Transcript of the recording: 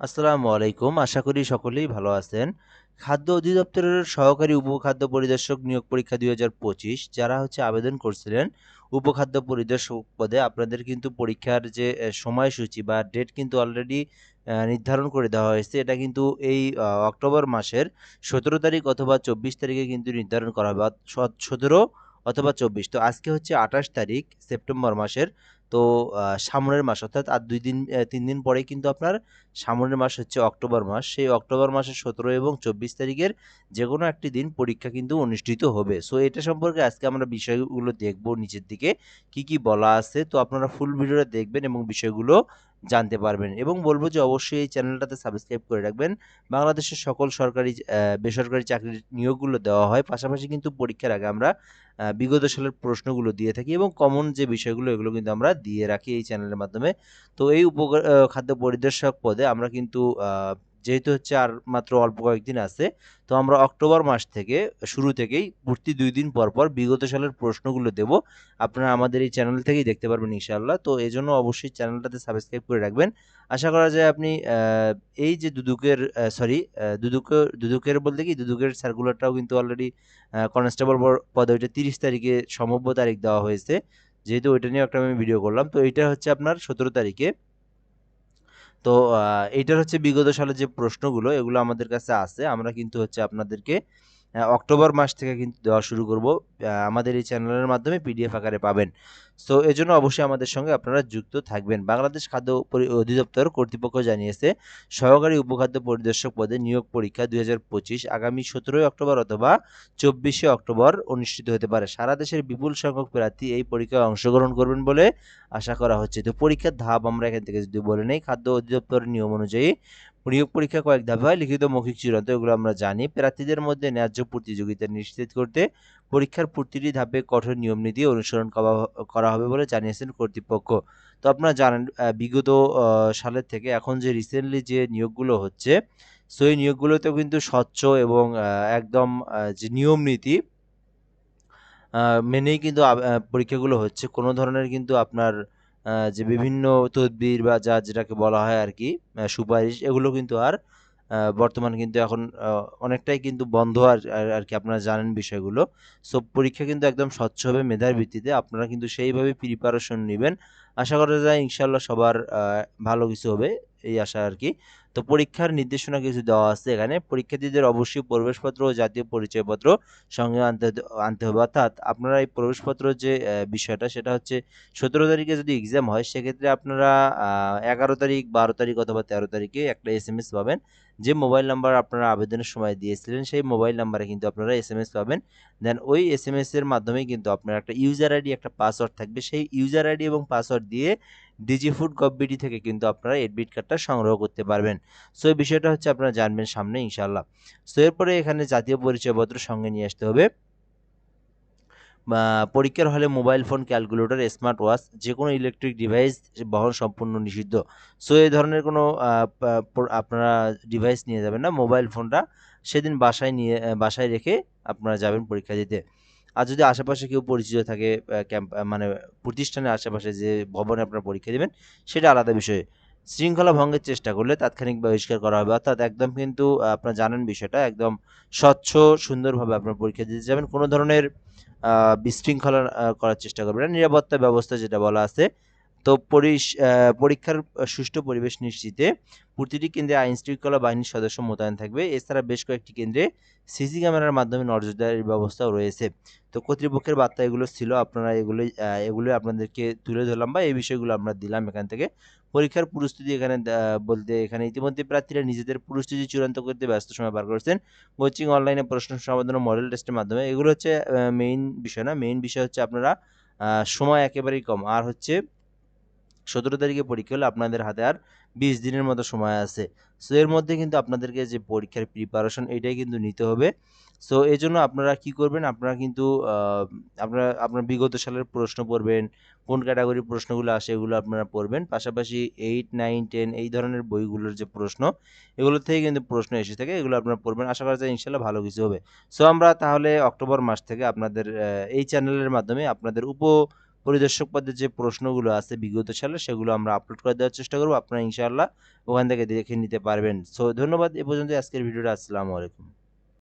আসসালামু আলাইকুম। আশা করি সকলেই ভালো আছেন। খাদ্য অধিদপ্তরের সহকারী উপখাদ্য পরিদর্শক নিয়োগ পরীক্ষা দুই হাজার পঁচিশ, যারা হচ্ছে আবেদন করছিলেন, উপখাদ্য পরিদর্শক পদে আপনাদের কিন্তু পরীক্ষার যে সময়সূচি বা ডেট কিন্তু অলরেডি নির্ধারণ করে দেওয়া হয়েছে। এটা কিন্তু এই অক্টোবর মাসের সতেরো তারিখ অথবা চব্বিশ তারিখে কিন্তু নির্ধারণ করা হবে সতেরো অথবা চব্বিশ। তো আজকে হচ্ছে আঠাশ তারিখ, সেপ্টেম্বর মাসের তো সামনের মাস অর্থাৎ আর দুই দিন তিন দিন পরে কিন্তু আপনার সামনের মাস হচ্ছে অক্টোবর মাস। সেই অক্টোবর মাসের সতেরো এবং চব্বিশ তারিখের যে কোনো একটি দিন পরীক্ষা কিন্তু অনুষ্ঠিত হবে। সো, এটা সম্পর্কে আজকে আমরা বিষয়গুলো দেখব নিচের দিকে, কি কি বলা আছে। তো, আপনারা ফুল ভিডিওটা দেখবেন এবং বিষয়গুলো জানতে পারবেন। এবং বলব যে অবশ্যই এই চ্যানেলটাতে সাবস্ক্রাইব করে রাখবেন। বাংলাদেশের সকল সরকারি বেসরকারি চাকরির নিয়োগগুলো দেওয়া হয়। পাশাপাশি কিন্তু পরীক্ষার আগে আমরা বিগত সালের প্রশ্নগুলো দিয়ে থাকি এবং কমন যে বিষয়গুলো, এগুলো কিন্তু আমরা দিয়ে রাখি এই চ্যানেলের মাধ্যমে। তো এই উপ খাদ্য পরিদর্শক পদে আমরা কিন্তু যেহেতু হচ্ছে আর মাত্র অল্প কয়েকদিন আছে, তো আমরা অক্টোবর মাস থেকে, শুরু থেকেই প্রতি দুই দিন পর পর বিগত সালের প্রশ্নগুলো দেব। আপনারা আমাদের এই চ্যানেল থেকেই দেখতে পারবেন ইনশাআল্লাহ। তো এই জন্য অবশ্যই চ্যানেলটাতে সাবস্ক্রাইব করে রাখবেন। আশা করা যায় আপনি এই যে দুদুকের সরি দুদুকের দুদুকের বলতে কি? দুদুকের সার্কুলারটাও কিন্তু অলরেডি কনস্টেবল পদে ওইটা তিরিশ তারিখে সম্ভাব্য তারিখ দেওয়া হয়েছে। যেহেতু ওইটা নিয়ে একটা আমি ভিডিও করলাম, তো এইটা হচ্ছে আপনার সতেরো তারিখে। তো এইটার হচ্ছে বিগত সালের যে প্রশ্নগুলো, এগুলো আমাদের কাছে আছে। আমরা কিন্তু হচ্ছে আপনাদেরকে অক্টোবর মাস থেকে কিন্তু দেওয়া শুরু করব। আমাদের এই চ্যানেলের মাধ্যমে পিডিএফ আকারে পাবেন। সো এজন্য অবশ্যই আমাদের সঙ্গে আপনারা যুক্ত থাকবেন। বাংলাদেশ খাদ্য অধিদপ্তর কর্তৃপক্ষ জানিয়েছে, সহকারী উপখাদ্য পরিদর্শক পদে নিয়োগ পরীক্ষা দু হাজার পঁচিশ আগামী সতেরোই অক্টোবর অথবা চব্বিশে অক্টোবর অনুষ্ঠিত হতে পারে। সারা দেশের বিপুল সংখ্যক প্রার্থী এই পরীক্ষায় অংশগ্রহণ করবেন বলে আশা করা হচ্ছে। তো পরীক্ষার ধাপ আমরা এখান থেকে যদি বলে নেই, খাদ্য অধিদপ্তরের নিয়ম অনুযায়ী নিয়োগ পরীক্ষা কয়েক ধাপে হয় লিখিত মৌখিক চূড়ান্ত, এগুলো আমরা জানি। প্রার্থীদের মধ্যে ন্যায্য প্রতিযোগিতা নিশ্চিত করতে পরীক্ষার প্রতিটি ধাপে কঠোর নিয়ম নীতি অনুসরণ করা- হবে বলে জানিয়েছেন কর্তৃপক্ষ। তো আপনারা জানেন বিগত সালের থেকে এখন যে রিসেন্টলি যে নিয়োগগুলো হচ্ছে সো এই নিয়োগগুলোতেও কিন্তু স্বচ্ছ এবং একদম যে নিয়ম নীতি মেনেই কিন্তু পরীক্ষাগুলো হচ্ছে। কোনো ধরনের কিন্তু আপনার যে বিভিন্ন তদবির বা যা যেটাকে বলা হয় আর কি সুপারিশ, এগুলো কিন্তু আর বর্তমান কিন্তু এখন অনেকটাই কিন্তু বন্ধ আর, আর- কি আপনারা জানেন বিষয়গুলো। সো পরীক্ষা কিন্তু একদম স্বচ্ছ হবে মেধার ভিত্তিতে। আপনারা কিন্তু সেইভাবে প্রিপারেশন নেবেন। আশা করা যায় ইনশাল্লাহ সবার ভালো কিছু হবে, এই আশা আর কি। তো পরীক্ষার নির্দেশনা কিছু দেওয়া আছে এখানে। পরীক্ষার্থীদের অবশ্যই প্রবেশপত্র ও জাতীয় পরিচয়পত্র সঙ্গে আনতে আনতে হবে। অর্থাৎ আপনারা এই প্রবেশপত্র যে বিষয়টা সেটা হচ্ছে সতেরো তারিখে যদি এক্সাম হয়, সেক্ষেত্রে আপনারা এগারো তারিখ, বারো তারিখ অথবা তেরো তারিখে একটা এস এম এস পাবেন। যে মোবাইল নাম্বার আপনারা আবেদনের সময় দিয়েছিলেন, সেই মোবাইল নাম্বারে কিন্তু আপনারা এস এম এস পাবেন। দেন ওই এস এম এস এর মাধ্যমে কিন্তু আপনার একটা ইউজার আইডি একটা পাসওয়ার্ড থাকবে। সেই ইউজার আইডি এবং পাসওয়ার্ড দিয়ে ডিজি ফুড গভবিডি থেকে কিন্তু আপনারা এডমিট কার্ডটা সংগ্রহ করতে পারবেন। সো এই বিষয়টা হচ্ছে আপনারা জানবেন সামনে ইনশাল্লাহ সো এরপরে এখানে জাতীয় পরিচয়পত্র সঙ্গে নিয়ে আসতে হবে। পরীক্ষার হলে mobile phone, calculator, smart watch যে কোনো ইলেকট্রিক ডিভাইস, বহন সম্পূর্ণ নিষিদ্ধ। সো এই ধরনের কোনো আপনারা ডিভাইস নিয়ে যাবেন না, মোবাইল ফোনটা সেদিন বাসায় নিয়ে বাসায় রেখে আপনারা যাবেন পরীক্ষা দিতে। আর যদি আশেপাশে কেউ পরিচিত থাকে ক্যাম্প মানে প্রতিষ্ঠানের আশেপাশে যে ভবনে আপনারা পরীক্ষা দেবেন, সেটা আলাদা বিষয়। শৃঙ্খলা ভঙ্গের চেষ্টা করলে তাৎক্ষণিক বহিষ্কার করা হবে। অর্থাৎ একদম কিন্তু আপনার জানেন বিষয়টা, একদম স্বচ্ছ, সুন্দরভাবে আপনার পরীক্ষা দিতে যাবেন। কোনো ধরনের বিশৃঙ্খলা করার চেষ্টা করবেন না। নিরাপত্তা ব্যবস্থা যেটা বলা আছে তো পরীক্ষার সুষ্ঠু পরিবেশ নিশ্চিতে প্রতিটি কেন্দ্রে আইন শৃঙ্খলা বাহিনীর সদস্য মোতায়েন থাকবে। এছাড়া বেশ কয়েকটি কেন্দ্রে সিসি ক্যামেরার মাধ্যমে নজরদারির ব্যবস্থাও রয়েছে। তো কর্তৃপক্ষের বার্তা এগুলো ছিল, আপনারা এগুলো এগুলো আপনাদেরকে তুলে ধরলাম বা এই বিষয়গুলো আমরা দিলাম এখান থেকে। পরীক্ষার প্রস্তুতি এখানে বলতে এখানে ইতিমধ্যে প্রার্থীরা নিজেদের প্রস্তুতি চূড়ান্ত করতে ব্যস্ত সময় পার করেছেন। কোচিং অনলাইনে প্রশ্ন সমাধান ও মডেল টেস্টের মাধ্যমে। এগুলো হচ্ছে মেইন বিষয় না। মেইন বিষয় হচ্ছে আপনারা সময় একেবারেই কম। আর হচ্ছে সতেরো তারিখে পরীক্ষা হলে আপনাদের হাতে আর বিশ দিনের মতো সময় আছে। সো এর মধ্যে কিন্তু আপনাদেরকে যে পরীক্ষার প্রিপারেশন এটাই কিন্তু নিতে হবে। সো এই জন্য আপনারা কি করবেন? আপনারা কিন্তু আপনারা, আপনার বিগত সালের প্রশ্ন পড়বেন, কোন ক্যাটাগরির প্রশ্নগুলো আসে এগুলো আপনারা পড়বেন। পাশাপাশি এইট নাইন টেন এই ধরনের বইগুলোর যে প্রশ্ন এগুলো থেকে কিন্তু প্রশ্ন এসে থাকে, এগুলো আপনারা পড়বেন। আশা করা যায় ইনশাল্লাহ ভালো কিছু হবে। সো আমরা তাহলে অক্টোবর মাস থেকে আপনাদের এই চ্যানেলের মাধ্যমে আপনাদের উপ পরিদর্শক পদের যে প্রশ্নগুলো আছে বিগত সালে, সেগুলো আমরা আপলোড করে দেওয়ার চেষ্টা করব। আপনারা ইনশাআল্লাহ ওখান থেকে দেখে নিতে পারবেন। সো ধন্যবাদ। এ পর্যন্ত আজকের ভিডিওটা, আসসালামু আলাইকুম।